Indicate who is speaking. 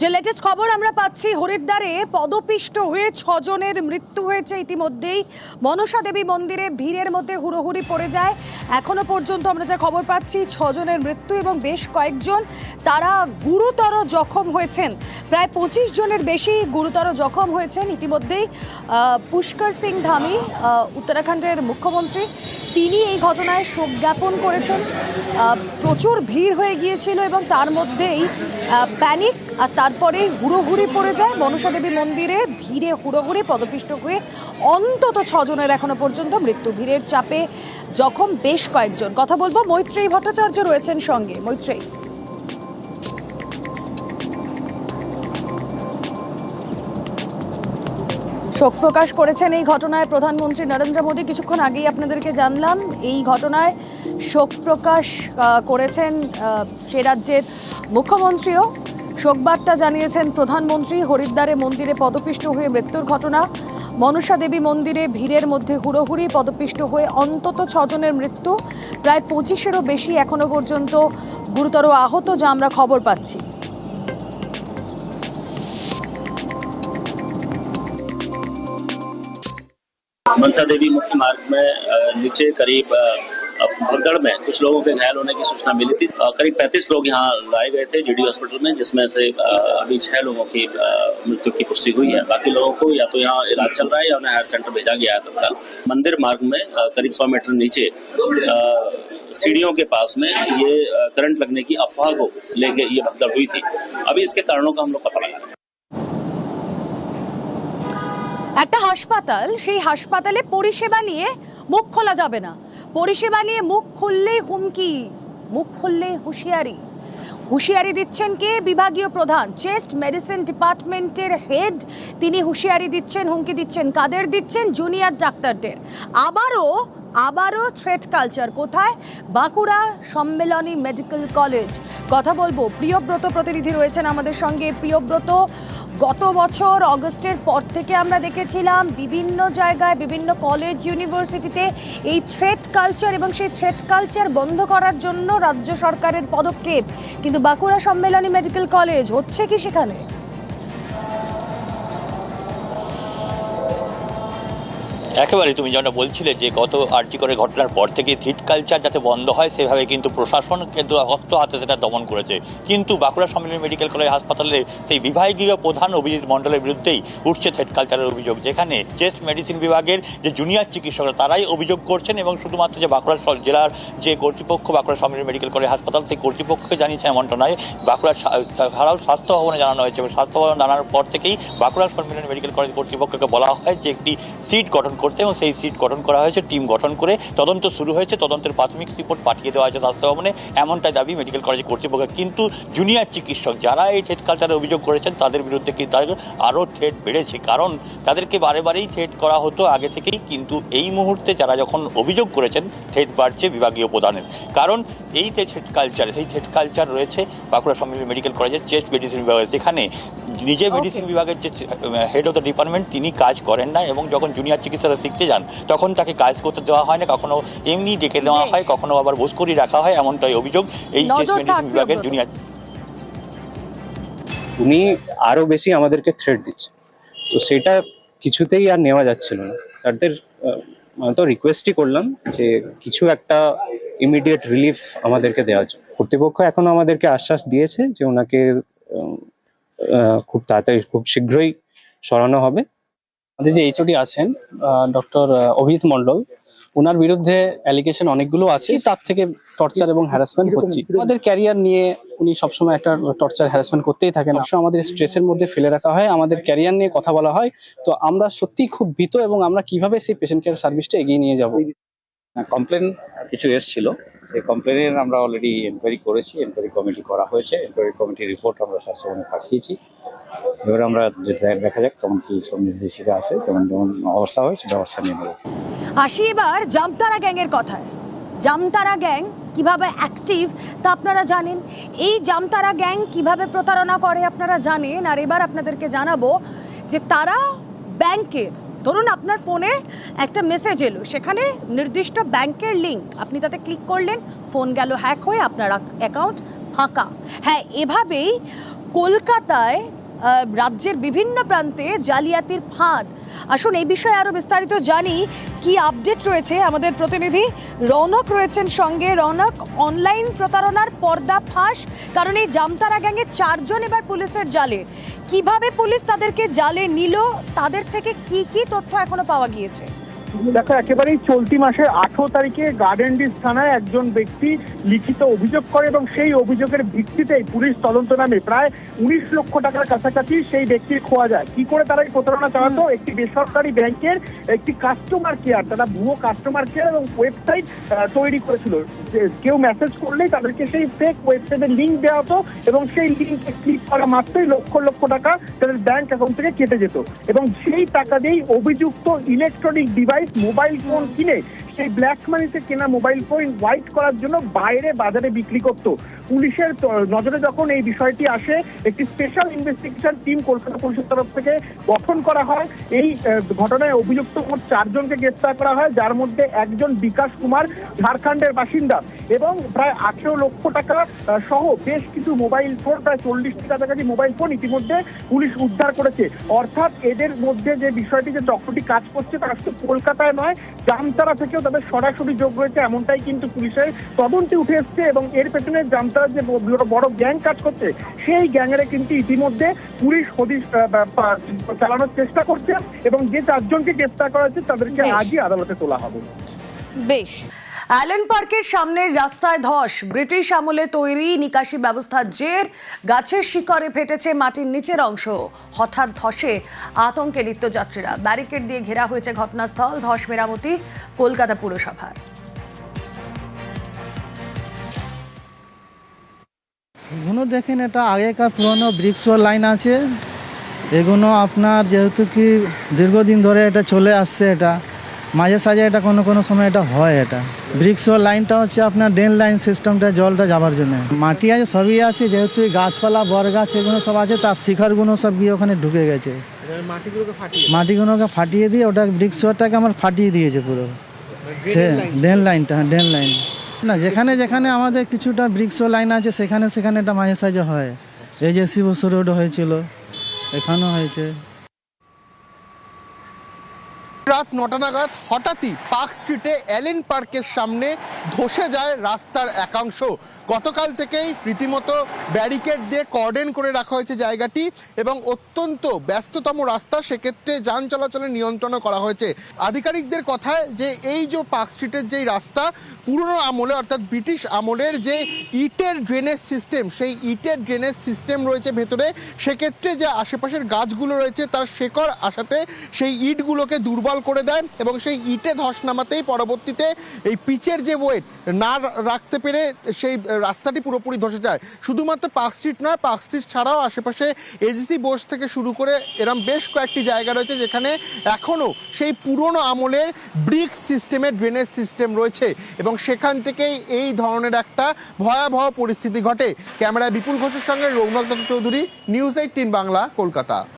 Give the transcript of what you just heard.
Speaker 1: যে লেটেস্ট খবর আমরা পাচ্ছি, হরিদ্বারে পদপিষ্ট হয়ে ছজনের মৃত্যু হয়েছে ইতিমধ্যেই। মনসা দেবী মন্দিরে ভিড়ের মধ্যে হুড়োহুড়ি পড়ে যায়। এখনও পর্যন্ত আমরা যা খবর পাচ্ছি, ছজনের মৃত্যু এবং বেশ কয়েকজন তারা গুরুতর জখম হয়েছেন। প্রায় পঁচিশ জনের বেশি গুরুতর জখম হয়েছেন ইতিমধ্যেই। পুষ্কর সিং ধামি উত্তরাখণ্ডের মুখ্যমন্ত্রী, তিনি এই ঘটনায় শোক জ্ঞাপন করেছেন। প্রচুর ভিড় হয়ে গিয়েছিল এবং তার মধ্যেই প্যানিক আর তারপরে হুড়োহুড়ি পড়ে যায়। মনসা দেবী মন্দিরে ভিড়ে হুড়োহুড়ি পদপিষ্ট হয়ে অন্তত ছজনের এখনও পর্যন্ত মৃত্যু। ভিড়ের চাপে জখম বেশ কয়েকজন। কথা বলব মৈত্রেয়ী ভট্টাচার্য রয়েছেন সঙ্গে। মৈত্রেয়ী। শোক প্রকাশ করেছেন এই ঘটনায় প্রধানমন্ত্রী নরেন্দ্র মোদী। কিছুক্ষণ আগেই আপনাদেরকে জানলাম, এই ঘটনায় শোক প্রকাশ করেছেন সে রাজ্যের মুখ্যমন্ত্রীও। শোকবার্তা জানিয়েছেন প্রধানমন্ত্রী হরিদ্বারে মন্দিরে পদপিষ্ট হয়ে মৃত্যুর ঘটনা মনসা দেবী মন্দিরে ভিড়ের মধ্যে হুড়োহুড়ি পদপিষ্ট হয়ে অন্তত ছজনের মৃত্যু প্রায় পঁচিশেরও বেশি এখনো পর্যন্ত গুরুতর আহত যা আমরা খবর পাচ্ছি
Speaker 2: मनसा देवी मुख्य मार्ग में अ, नीचे करीब अ, भगदड़ में कुछ लोगों के घायल होने की सूचना मिली थी अ, करीब 35 लोग यहाँ लाए गए थे जीडी हॉस्पिटल में जिसमें से अ, अभी छह लोगों की अ, मृत्यु की पुष्टि हुई है बाकी लोगों को या तो यहाँ इलाज चल रहा है या उन्हें हायर सेंटर भेजा गया है तत्काल मंदिर मार्ग में अ, करीब 100 मीटर नीचे अ, सीढ़ियों के पास में ये अ, करंट लगने की अफवाह को लेके ये भगदड़ हुई थी अभी इसके कारणों का हम लोग पता लगा रहे हैं
Speaker 1: একটা হাসপাতাল সেই হাসপাতালে পরিষেবা নিয়ে মুখ খোলা যাবে না পরিষেবা নিয়ে মুখ খুললেই হুমকি, মুখ খুললেই হুঁশিয়ারি। হুঁশিয়ারি দিচ্ছেন কে? বিভাগীয় প্রধান, চেস্ট মেডিসিন ডিপার্টমেন্টের হেড, তিনি হুঁশিয়ারি দিচ্ছেন, হুমকি দিচ্ছেন। কাদের দিচ্ছেন? জুনিয়র ডাক্তারদের। আবারও আবারও থ্রেট কালচার কোথায়? Bankura Sammilani medical college. কথা বলব, প্রিয়ব্রত প্রতিনিধি রয়েছেন আমাদের সঙ্গে। প্রিয়ব্রত গত বছর অগস্টের পর থেকে আমরা দেখেছিলাম বিভিন্ন জায়গায়, বিভিন্ন কলেজ ইউনিভার্সিটিতে এই থ্রেট কালচার এবং সেই থ্রেট কালচার বন্ধ করার জন্য রাজ্য সরকারের পদক্ষেপ। কিন্তু বাঁকুড়া সম্মেলনী মেডিকেল কলেজ হচ্ছে কি সেখানে?
Speaker 3: একেবারে তুমি যেটা বলছিলে যে গত আর্জি করে ঘটনার পর থেকে থিট কালচার যাতে বন্ধ হয়, সেভাবে কিন্তু প্রশাসন কিন্তু অস্ত হাতে সেটা দমন করেছে। কিন্তু বাঁকুড়া সম্মেলনী মেডিকেল কলেজ হাসপাতালে সেই বিভাগীয় প্রধান অভিজিৎ মণ্ডলের বিরুদ্ধেই উঠছে থিট কালচারের অভিযোগ, যেখানে চেস্ট মেডিসিন বিভাগের যে জুনিয়র চিকিৎসকরা, তারাই অভিযোগ করছেন এবং শুধুমাত্র যে বাঁকুড়া জেলার যে কর্তৃপক্ষ, বাঁকুড়া সম্মেলনী মেডিকেল কলেজ হাসপাতাল, সেই কর্তৃপক্ষকে জানিয়েছে এমনটা নয়। বাঁকুড়া ছাড়াও স্বাস্থ্য ভবনে জানানো হয়েছে এবং স্বাস্থ্য ভবনে জানানোর পর থেকেই বাঁকুড়া সম্মেলনী মেডিকেল কলেজ কর্তৃপক্ষকে বলা হয় যে একটি সিট গঠন করতে এবং সেই সিট গঠন করা হয়েছে টিম গঠন করে তদন্ত শুরু হয়েছে তদন্তের প্রাথমিক রিপোর্ট পাঠিয়ে দেওয়া হয়েছে স্বাস্থ্য ভবনে। এমনটাই দাবি মেডিকেল কলেজ কর্তৃপক্ষের কিন্তু জুনিয়র চিকিৎসক যারা এই থ্রেট কালচারের অভিযোগ করেছেন তাদের বিরুদ্ধে কিন্তু তাদের আরও থ্রেট বেড়েছে। কারণ তাদেরকে বারে বারেই থ্রেট করা হতো আগে থেকেই কিন্তু এই মুহূর্তে যারা যখন অভিযোগ করেছেন থ্রেট বাড়ছে বিভাগীয় প্রধানের। কারণ এই যে থ্রেট কালচার সেই থ্রেট কালচার রয়েছে বাঁকুড়া সম্মিলিত মেডিকেল কলেজের চেস্ট মেডিসিন বিভাগে সেখানে নিজে মেডিসিন বিভাগের যে হেড অফ দ্য ডিপার্টমেন্ট তিনি কাজ করেন না এবং যখন জুনিয়র চিকিৎসারা শিখতে যান। তখন তাকে কাজ করতে দেওয়া হয় না কখনো এমনি ডেকে দেওয়া হয় কখনো আবার বোস করিয়ে রাখা হয় এমনটাই অভিযোগ এই বিভাগের। জুনিয়র
Speaker 4: উনি আরও বেশি আমাদেরকে থ্রেট দিচ্ছে। তো সেটা কিছুতেই আর নেওয়া যাচ্ছিল না। স্যারদের তো রিকোয়েস্টই করলাম যে কিছু একটা ইমিডিয়েট রিলিফ আমাদেরকে দেওয়া জন্য কর্তৃপক্ষ এখনও আমাদেরকে আশ্বাস দিয়েছে যে ওনাকে আহ, খুব তাড়াতাড়ি খুব শীঘ্রই সরানো হবে।
Speaker 5: আমাদের যে এইচওডি আছেন ডক্টর অভিজিৎ মন্ডল ওনার বিরুদ্ধে অ্যালিগেশন অনেকগুলো আছে তার থেকে টর্চার এবং হ্যারাসমেন্ট হচ্ছে আমাদের ক্যারিয়ার নিয়ে উনি সবসময় একটা টর্চার হ্যারাসমেন্ট করতেই থাকেন। সবসময় আমাদের স্ট্রেসের মধ্যে ফেলে রাখা হয় আমাদের ক্যারিয়ার নিয়ে কথা বলা হয়। তো আমরা সত্যি খুব ভীত এবং আমরা কীভাবে সেই পেশেন্ট কেয়ার সার্ভিসটা এগিয়ে নিয়ে যাব?
Speaker 6: কমপ্লেন কিছু এসেছিল। সেই কমপ্লেনের আমরা অলরেডি এনকোয়ারি করেছি এনকোয়ারি কমিটি করা হয়েছে এনকোয়ারি কমিটির রিপোর্ট আমরা স্বাস্থ্যভবনে পাঠিয়েছি। এবার আমরা দেখা যাক কেমন কি সব আছে যেমন যেমন অবস্থা হয় সে ব্যবস্থা নিয়ে
Speaker 1: আসি এবার জামতারা গ্যাংয়ের কথায়। জামতারা গ্যাং কীভাবে অ্যাক্টিভ তা আপনারা জানেন। এই জামতারা গ্যাং কীভাবে প্রতারণা করে আপনারা জানেন। আর এবার আপনাদেরকে জানাব যে তারা ব্যাংকের ধরুন আপনার ফোনে একটা মেসেজ এলো, সেখানে নির্দিষ্ট ব্যাংকের লিঙ্ক আপনি তাতে ক্লিক করলেন ফোন গেল হ্যাক হয়ে আপনার অ্যাকাউন্ট ফাঁকা। হ্যাঁ এভাবেই কলকাতায় রাজ্যের বিভিন্ন প্রান্তে জালিয়াতির ফাঁদ আসুন এই বিষয়ে আরও বিস্তারিত জানি, কি আপডেট রয়েছে আমাদের প্রতিনিধি? রৌনক রয়েছেন সঙ্গে। রৌনক অনলাইন প্রতারণার পর্দা ফাঁস কারণ এই জামতারা গ্যাংয়ে চারজন এবার পুলিশের জালে। কীভাবে পুলিশ তাদেরকে জালে নিল, তাদের থেকে কি কি তথ্য এখনও পাওয়া গিয়েছে?
Speaker 7: দেখো একেবারেই চলতি মাসের আঠারো তারিখে গার্ডেন ডিস থানায় একজন ব্যক্তি লিখিত অভিযোগ করে এবং সেই অভিযোগের ভিত্তিতেই পুলিশ তদন্ত নামে প্রায় উনিশ লক্ষ টাকার কাছাকাছি সেই ব্যক্তির খোয়া যায়। কি করে তারা এই প্রতারণা চালাতো? একটি বেসরকারি ব্যাংকের একটি কাস্টমার কেয়ার তারা ভুয়ো কাস্টমার কেয়ার এবং ওয়েবসাইট তৈরি করেছিল। কেউ মেসেজ করলেই তাদেরকে সেই ফেক ওয়েবসাইটের লিঙ্ক দেওয়া হতো এবং সেই লিঙ্কে ক্লিক করা মাত্রই লক্ষ লক্ষ টাকা তাদের ব্যাংক অ্যাকাউন্ট থেকে কেটে যেত। এবং সেই টাকা দিয়েই অভিযুক্ত ইলেকট্রনিক ডিভাইস মোবাইল ফোন কিনে, সেই ব্ল্যাক মানিতে কেনা মোবাইল ফোন হোয়াইট করার জন্য বাইরে বাজারে বিক্রি করত। পুলিশের নজরে যখন এই বিষয়টি আসে, একটি স্পেশাল ইনভেস্টিগেশন টিম কলকাতা পুলিশের তরফ থেকে গঠন করা হয়। এই ঘটনায় অভিযুক্ত মোট চারজনকে গ্রেফতার করা হয়, যার মধ্যে একজন বিকাশ কুমার, ঝাড়খণ্ডের বাসিন্দা। এবং প্রায় আঠেরো লক্ষ টাকা সহ বেশ কিছু মোবাইল ফোন প্রায় চল্লিশটি কাছাকাছি মোবাইল ফোন ইতিমধ্যে পুলিশ উদ্ধার করেছে। অর্থাৎ এদের মধ্যে যে বিষয়টি যে চক্রটি কাজ করছে তারা শুধু কলকাতায় নয় জামতারা থেকেও তাদের সরাসরি যোগ রয়েছে এমনটাই কিন্তু পুলিশের তদন্তে উঠে এসছে এবং এর পেছনে জামতারার যে বড় গ্যাং কাজ করছে সেই গ্যাংয়ের কিন্তু ইতিমধ্যে পুলিশ হদিশ চালানোর চেষ্টা করছে এবং যে চারজনকে গ্রেফতার করা হয়েছে তাদেরকে। আজই আদালতে তোলা হবে।
Speaker 1: বেশ। অ্যালেন পার্কের সামনের রাস্তায় ধস। ব্রিটিশ আমলে তৈরি নিকাশি ব্যবস্থার জের। গাছের শিকড়ে ফেটেছে মাটির নিচের অংশ। হঠাৎ ধসে আতঙ্কে নিত্যযাত্রীরা। ব্যারিকেড দিয়ে ঘেরা হয়েছে ঘটনাস্থল। ধস মেরামতি কলকাতা পুরসভার।
Speaker 8: এগুলো দেখেন এটা আগেকার পুরনো ব্রিক্সওয়ার লাইন আছে। এগুলো আপনার যেহেতু কি দীর্ঘদিন ধরে এটা চলে আসছে এটা, মাঝে সাঝে এটা কোনো কোনো সময় এটা হয় এটা। ব্রিক্সওয়ার লাইনটা হচ্ছে আপনার ড্রেন লাইন সিস্টেমটা জলটা যাবার জন্য। মাটি আছে সবই আছে যেহেতু গাছপালা বর গাছ এগুলো সব আছে তার শিখরগুলো সব গিয়ে ওখানে ঢুকে গেছে। মাটিগুলোকে ফাটিয়ে দিয়ে ওটা ব্রিক্সওয়ারটাকে আমার ফাটিয়ে দিয়েছে পুরো। সে ড্রেন লাইনটা হ্যাঁ ড্রেন লাইন। না যেখানে যেখানে আমাদের কিছুটা ব্রিক্স লাইন আছে সেখানে সেখানে এটা মাঝে সাঝে হয়। এই যে শিবস রোড হয়েছিল এখানেও হয়েছে।
Speaker 9: রাত নটা নাগাদ হঠাৎই পার্ক স্ট্রিটে অ্যালেন পার্কের সামনে ধসে যায় রাস্তার একাংশ। গতকাল থেকেই রীতিমতো ব্যারিকেড দিয়ে কর্ডেন করে রাখা হয়েছে জায়গাটি এবং অত্যন্ত ব্যস্ততম রাস্তা, সেক্ষেত্রে যান চলাচলের নিয়ন্ত্রণও করা হয়েছে। আধিকারিকদের কথায় যে এই যে পার্ক স্ট্রিটের যেই রাস্তা, পুরনো আমলে, অর্থাৎ ব্রিটিশ আমলের যে ইটের ড্রেনেজ সিস্টেম, সেই ইটের ড্রেনেজ সিস্টেম রয়েছে ভেতরে, সেক্ষেত্রে যে আশেপাশের গাছগুলো রয়েছে, তার শেকড় আসাতে সেই ইটগুলোকে দুর্বল করে দেয় এবং সেই ইটে ধস নামাতেই পরবর্তীতে এই পিচের যে ওয়েট, না রাখতে পেরে সেই রাস্তাটি পুরোপুরি ধসে যায়। শুধুমাত্র পার্ক স্ট্রিট নয়, পার্ক স্ট্রিট ছাড়াও আশেপাশে এজিসি বোস থেকে শুরু করে এরম বেশ কয়েকটি জায়গা রয়েছে যেখানে এখনও সেই পুরনো আমলের ব্রিক সিস্টেমের ড্রেনেজ সিস্টেম রয়েছে এবং সেখান থেকেই এই ধরনের একটা ভয়াবহ পরিস্থিতি ঘটে। ক্যামেরায় বিপুল ঘোষের সঙ্গে রৌনক দত্ত চৌধুরী, নিউজ এইটিন বাংলা, কলকাতা।